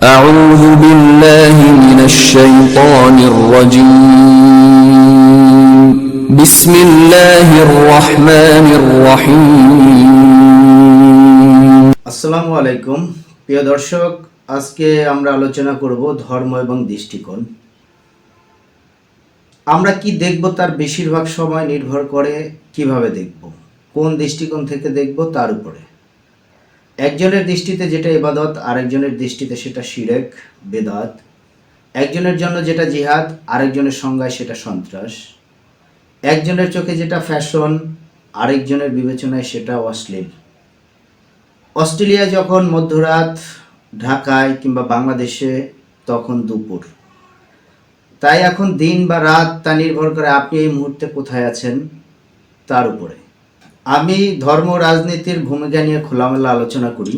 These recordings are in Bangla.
أعوذ بالله من الشيطان الرجيم بسم الله الرحمن الرحيم আসসালামু আলাইকুম প্রিয় দর্শক আজকে আমরা আলোচনা করব ধর্ম এবং দৃষ্টিকোণ আমরা কি দেখব তার বেশিরভাগ সময় নির্ভর করে কিভাবে দেখব কোন দৃষ্টিকোণ থেকে দেখব তার উপরে একজনের দৃষ্টিতে যেটা ইবাদত, আরেকজনের দৃষ্টিতে সেটা শিরেক, বেদাত। একজনের জন্য যেটা জিহাদ, আরেকজনের সংজ্ঞায় সেটা সন্ত্রাস। একজনের চোখে যেটা ফ্যাশন, আরেকজনের বিবেচনায় সেটা অশ্লীল। অস্ট্রেলিয়া যখন মধ্যরাত ঢাকায় কিংবা বাংলাদেশে, তখন দুপুর। তাই এখন দিন বা রাত তা নির্ভর করে আপনি এই মুহূর্তে কোথায় আছেন, তার উপরে। আমি ধর্ম রাজনীতির ভূমিকা নিয়ে খোলামেলা আলোচনা করি।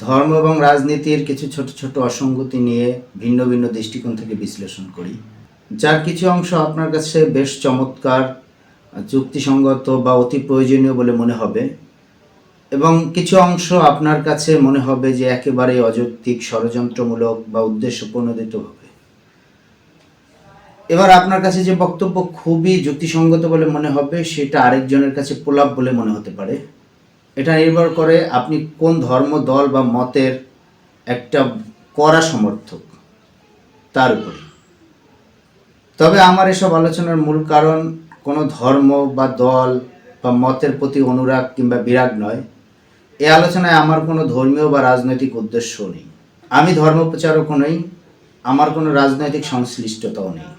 ধর্ম এবং রাজনীতির কিছু ছোট ছোট অসঙ্গতি নিয়ে ভিন্ন ভিন্ন দৃষ্টিকোণ থেকে বিশ্লেষণ করি। যার কিছু অংশ আপনার কাছে বেশ চমৎকার, যুক্তিসঙ্গত বা অতি প্রয়োজনীয় বলে মনে হবে এবং কিছু অংশ আপনার কাছে মনে হবে যে একেবারে অযৌক্তিক, ষড়যন্ত্রমূলক বা উদ্দেশ্য প্রণোদিত হবে। এবার আপনার কাছে যে বক্তব্য খুবই যুক্তিসঙ্গত বলে মনে হবে, সেটা আরেকজনের কাছে প্রলাপ বলে মনে হতে পারে। এটা নির্ভর করে আপনি কোন ধর্ম, দল বা মতের একটা কড়া সমর্থক, তার উপরে। তবে আমার এসব আলোচনার মূল কারণ কোনো ধর্ম বা দল বা মতের প্রতি অনুরাগ কিংবা বিরাগ নয়। এ আলোচনায় আমার কোনো ধর্মীয় বা রাজনৈতিক উদ্দেশ্য নেই। আমি ধর্ম প্রচারকও নই, আমার কোনো রাজনৈতিক সংশ্লিষ্টতাও নেই।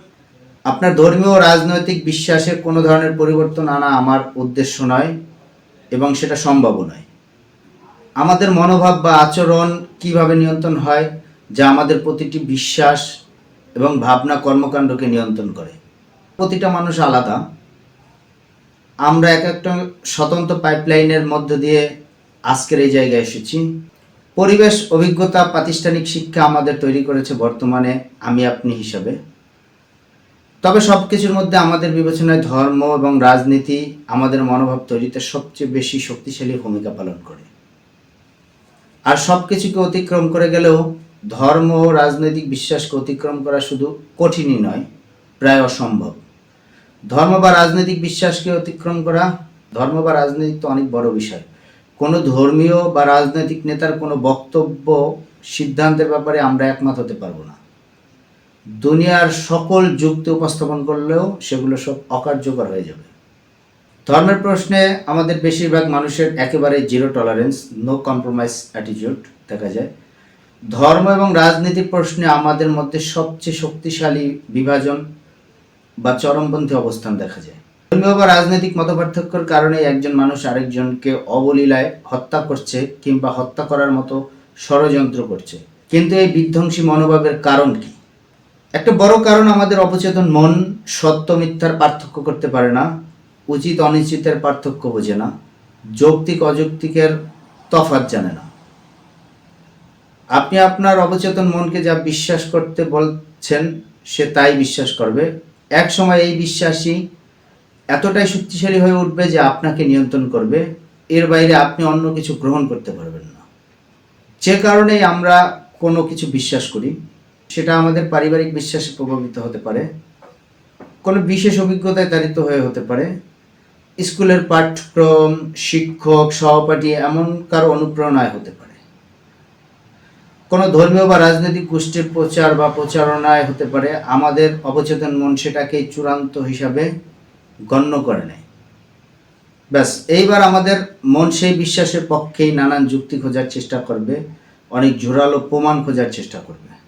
আপনার ধর্মীয় রাজনৈতিক বিশ্বাসের কোনো ধরনের পরিবর্তন আনা আমার উদ্দেশ্য নয় এবং সেটা সম্ভবও নয়। আমাদের মনোভাব বা আচরণ কীভাবে নিয়ন্ত্রণ হয় যা আমাদের প্রতিটি বিশ্বাস এবং ভাবনা কর্মকাণ্ডকে নিয়ন্ত্রণ করে। প্রতিটা মানুষ আলাদা। আমরা এক একটা স্বতন্ত্র পাইপলাইনের মধ্য দিয়ে আজকের এই জায়গায় এসেছি। পরিবেশ, অভিজ্ঞতা, প্রাতিষ্ঠানিক শিক্ষা আমাদের তৈরি করেছে বর্তমানে আমি আপনি হিসাবে। তবে সব কিছুর মধ্যে আমাদের বিবেচনায় ধর্ম এবং রাজনীতি আমাদের মনোভাব তৈরিতে সবচেয়ে বেশি শক্তিশালী ভূমিকা পালন করে। আর সব কিছুকে অতিক্রম করে গেলেও ধর্ম ও রাজনৈতিক বিশ্বাসকে অতিক্রম করা শুধু কঠিনই নয়, প্রায় অসম্ভব। ধর্ম বা রাজনৈতিক বিশ্বাসকে অতিক্রম করা, ধর্ম বা রাজনৈতিক তো অনেক বড় বিষয়। কোনো ধর্মীয় বা রাজনৈতিক নেতার কোনো বক্তব্য, সিদ্ধান্তের ব্যাপারে আমরা একমত হতে পারব না। দুনিয়ার সকল যুক্তি উপস্থাপন করলেও সেগুলো সব অকার্যকর হয়ে যাবে। ধর্মের প্রশ্নে আমাদের বেশিরভাগ মানুষের একেবারে zero tolerance no compromise attitude দেখা যায়। ধর্ম এবং রাজনীতির প্রশ্নে আমাদের মধ্যে সবচেয়ে শক্তিশালী বিভাজন বা চরমপন্থী অবস্থান দেখা যায়। ধর্মীয় বা রাজনৈতিক মতপার্থক্যের কারণে একজন মানুষ আরেকজনকে অবলীলায় হত্যা করছে কিংবা হত্যা করার মতো ষড়যন্ত্র করছে। কিন্তু এই বিধ্বংসী মনোভাবের কারণ কি? একটা বড় কারণ আমাদের অবচেতন মন সত্য মিথ্যার পার্থক্য করতে পারে না, উচিত অনিশ্চিতের পার্থক্য বোঝে না, যৌক্তিক অযৌক্তিকের তফাৎ জানে না। আপনি আপনার অবচেতন মনকে যা বিশ্বাস করতে বলছেন, সে তাই বিশ্বাস করবে। এক সময় এই বিশ্বাসই এতটাই শক্তিশালী হয়ে উঠবে যে আপনাকে নিয়ন্ত্রণ করবে, এর বাইরে আপনি অন্য কিছু গ্রহণ করতে পারবেন না। যে কারণেই আমরা কোনো কিছু বিশ্বাস করি সেটা আমাদের পারিবারিক বিশ্বাসে প্রভাবিত হতে পারে। কোনো বিশেষ অভিজ্ঞতায় তাড়িত হয়ে হতে পারে। স্কুলের পাঠ্যক্রম, শিক্ষক, সহপাঠী এমন কারও অনুপ্রেরণায় হতে পারে। কোনো ধর্মীয় বা রাজনৈতিক গোষ্ঠীর প্রচার বা প্রচারণায় হতে পারে। আমাদের অবচেতন মন সেটাকে চূড়ান্ত হিসাবে গণ্য করে নেয়। ব্যাস, এইবার আমাদের মন সেই বিশ্বাসের পক্ষেই নানান যুক্তি খোঁজার চেষ্টা করবে, অনেক জোরালো প্রমাণ খোঁজার চেষ্টা করবে।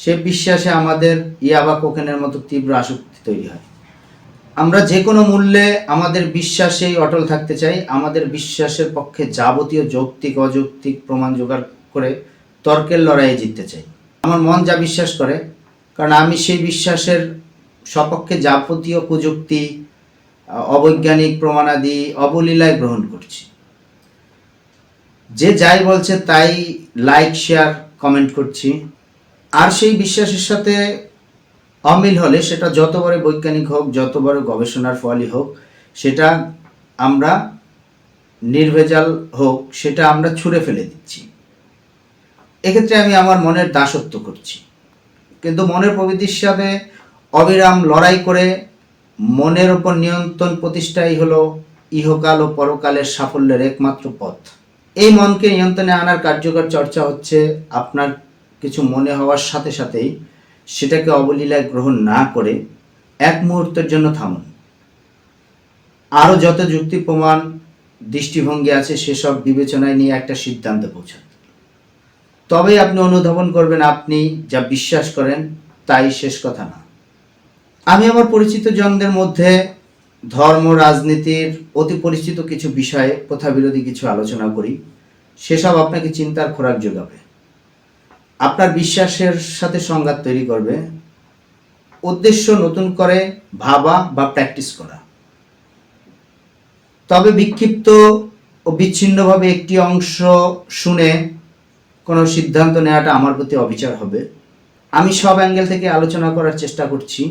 সে বিশ্বাসে আমাদের ইয়াবা কোকেনের মতো তীব্র আসক্তি তৈরি হয়। আমরা যে কোনো মূল্যে আমাদের বিশ্বাসেই অটল থাকতে চাই, আমাদের বিশ্বাসের পক্ষে যাবতীয় যৌক্তিক, অযৌক্তিক প্রমাণ জোগাড় করে তর্কের লড়াইয়ে জিততে চাই। আমার মন যা বিশ্বাস করে, কারণ আমি সেই বিশ্বাসের সপক্ষে যাবতীয় প্রযুক্তি অবৈজ্ঞানিক প্রমাণাদি, অবলীলায় গ্রহণ করছি। যে যাই বলছে তাই লাইক শেয়ার কমেন্ট করছি। আর সেই বিশ্বাসের সাথে অমিল হলে সেটা যত বড় বৈজ্ঞানিক হোক, যত বড় গবেষণার ফলই হোক, সেটা আমরা নির্ভেজাল হোক, সেটা আমরা ছুঁড়ে ফেলে দিচ্ছি। এক্ষেত্রে আমি আমার মনের দাসত্ব করছি। কিন্তু মনের প্রবৃত্তির সাথে অবিরাম লড়াই করে মনের ওপর নিয়ন্ত্রণ প্রতিষ্ঠাই হলো ইহকাল ও পরকালের সাফল্যের একমাত্র পথ। এই মনকে নিয়ন্ত্রণে আনার কার্যকর চর্চা হচ্ছে আপনার কিছু মনে হওয়ার সাথে সাথেই সেটাকে অবলীলায় গ্রহণ না করে এক মুহূর্তের জন্য থামুন। আরও যত যুক্তি প্রমাণ দৃষ্টিভঙ্গি আছে, সেসব বিবেচনায় নিয়ে একটা সিদ্ধান্তে পৌঁছান। তবেই আপনি অনুধাবন করবেন আপনি যা বিশ্বাস করেন তাই শেষ কথা না। আমি আমার পরিচিত জনদের মধ্যে ধর্ম, রাজনীতির অতি পরিচিত কিছু বিষয়ে প্রথাবিরোধী কিছু আলোচনা করি। সেসব আপনাকে চিন্তার খোরাক যোগাবে। আপনার বিশ্বাসের সাথে সংঘাত তৈরি করবে। উদ্দেশ্য নতুন করে ভাবা বা প্র্যাকটিস করা। তবে বিক্ষিপ্ত ও বিচ্ছিন্নভাবে একটি অংশ শুনে কোনো সিদ্ধান্ত নেওয়াটা আমার প্রতি অবিচার হবে। আমি সব অ্যাঙ্গেল থেকে আলোচনা করার চেষ্টা করছি।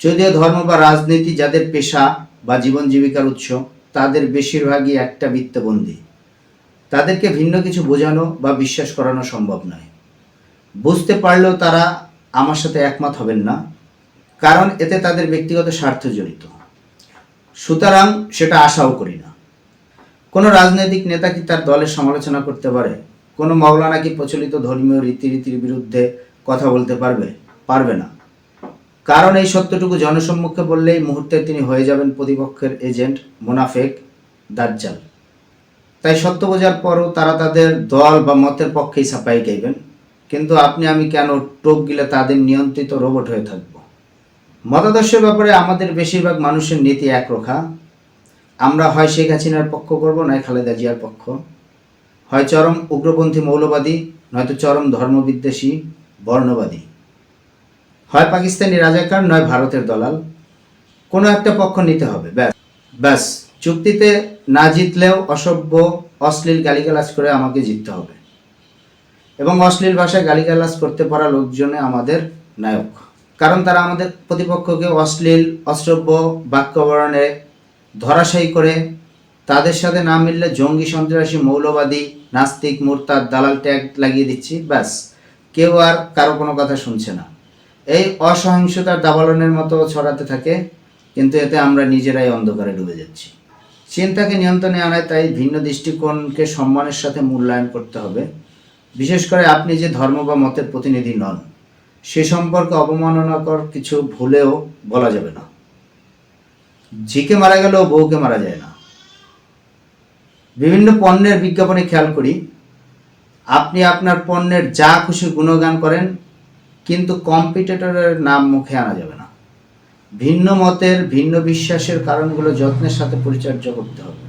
যদিও ধর্ম বা রাজনীতি যাদের পেশা বা জীবন জীবিকার উৎস, তাদের বেশিরভাগই একটা বৃত্তবন্দী। তাদেরকে ভিন্ন কিছু বোঝানো বা বিশ্বাস করানো সম্ভব নয়। বুঝতে পারলেও তারা আমার সাথে একমত হবেন না, কারণ এতে তাদের ব্যক্তিগত স্বার্থ জড়িত। সুতরাং সেটা আশাও করি না। কোনো রাজনৈতিক নেতা কি তার দলের সমালোচনা করতে পারে? কোনো মাওলানা কি প্রচলিত ধর্মীয় রীতিরীতির বিরুদ্ধে কথা বলতে পারবে? পারবে না। কারণ এই সত্যটুকু জনসম্মুখে বললেই মুহূর্তে তিনি হয়ে যাবেন প্রতিপক্ষের এজেন্ট, মোনাফেক, দাজ্জাল। তাই সত্য বোঝার পরও তারা তাদের দল বা মতের পক্ষেই ছাপাই গাইবেন। কিন্তু আপনি আমি কেন টোপ গিলে তাদের নিয়ন্ত্রিত রোবট হয়ে থাকব? মতাদর্শের ব্যাপারে আমাদের বেশিরভাগ মানুষের নীতি একরোখা আমরা হয় শেখ হাসিনার পক্ষ করব, নয় খালেদা জিয়ার পক্ষ। হয় চরম উগ্রপন্থী মৌলবাদী, নয়তো চরম ধর্মবিদ্বেষী, বর্ণবাদী। হয় পাকিস্তানি রাজাকার, নয় ভারতের দলাল। কোনো একটা পক্ষ নিতে হবে, ব্যাস। ব্যাস, চুক্তিতে না জিতলেও অসভ্য, অশ্লীল গালিগালাজ করে আমাকে জিততে হবে। এবং অশ্লীল ভাষায় গালিগালাজ করতে পারা লোকজনে আমাদের নায়ক। কারণ তারা আমাদের প্রতিপক্ষকে অশ্লীল, অশ্রব্য, বাক্যবরণে ধরাশায়ী করে, তাদের সাথে না মিললে জঙ্গি, সন্ত্রাসী, মৌলবাদী, নাস্তিক, মোরতাদ, দালাল ট্যাগ লাগিয়ে দিচ্ছি, ব্যাস। কেউ আর কারও কোনো কথা শুনছে না। এই অসহিংসতার দাবালনের মতো ছড়াতে থাকে, কিন্তু এতে আমরা নিজেরাই অন্ধকারে ডুবে যাচ্ছি। চিন্তাকে নিয়ন্ত্রণে আনায় তাই ভিন্ন দৃষ্টিকোণকে সম্মানের সাথে মূল্যায়ন করতে হবে। বিশেষ করে আপনি যে ধর্ম বা মতের প্রতিনিধি নন, সে সম্পর্কে অবমাননাকর কিছু ভুলেও বলা যাবে না। ঝিকে মারা গেলেও বউকে মারা যায় না। বিভিন্ন পণ্যের বিজ্ঞাপনে খেয়াল করি, আপনি আপনার পণ্যের যা খুশি গুণগান করেন, কিন্তু কম্পিটিটরের নাম মুখে আনা যাবে না। ভিন্ন মতের, ভিন্ন বিশ্বাসের কারণগুলো যত্নের সাথে পরিচর্যা করতে হবে।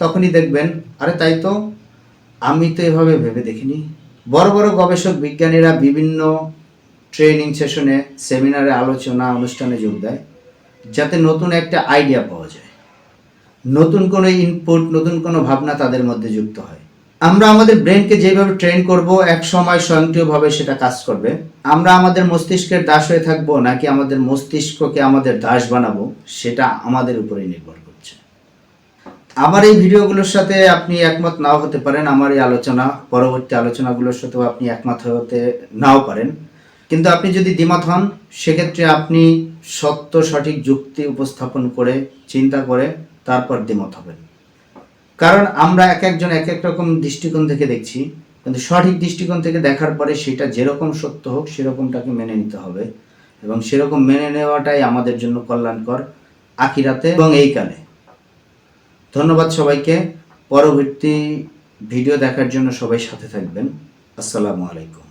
তখনই দেখবেন, আরে তাই তো আমি তো এভাবে ভেবে দেখিনি। বড় বড় গবেষক বিজ্ঞানীরা বিভিন্ন ট্রেনিং সেশনে, সেমিনারে, আলোচনা, অনুষ্ঠানে যোগ দেয়, যাতে নতুন একটা আইডিয়া পাওয়া যায়। নতুন কোনো ইনপুট নতুন কোনো ভাবনা তাদের মধ্যে যুক্ত হয়। আমরা আমাদের ব্রেনকে যেভাবে ট্রেন করব, এক সময় স্বয়ংক্রিয়ভাবে সেটা কাজ করবে। আমরা আমাদের মস্তিষ্কের দাস হয়ে থাকব, নাকি আমাদের মস্তিষ্ককে আমাদের দাস বানাবো, সেটা আমাদের উপরেই নির্ভর আমার এই ভিডিওগুলোর সাথে আপনি একমত নাও হতে পারেন, আমার এই আলোচনা, পরবর্তী আলোচনাগুলোর সাথেও আপনি একমত হতে নাও পারেন। কিন্তু আপনি যদি দ্বিমত হন, সেক্ষেত্রে আপনি সত্য, সঠিক যুক্তি উপস্থাপন করে, চিন্তা করে তারপর দ্বিমত হবেন। কারণ আমরা এক একজন এক এক রকম দৃষ্টিকোণ থেকে দেখছি, কিন্তু সঠিক দৃষ্টিকোণ থেকে দেখার পরে সেটা যেরকম সত্য হোক, সেরকমটাকে মেনে নিতে হবে। এবং সেরকম মেনে নেওয়াটাই আমাদের জন্য কল্যাণকর আকিরাতে এবং এই কালে। ধন্যবাদ সবাইকে। পরবর্তী ভিডিও দেখার জন্য সবাই সাথে থাকবেন। আসসালামু আলাইকুম।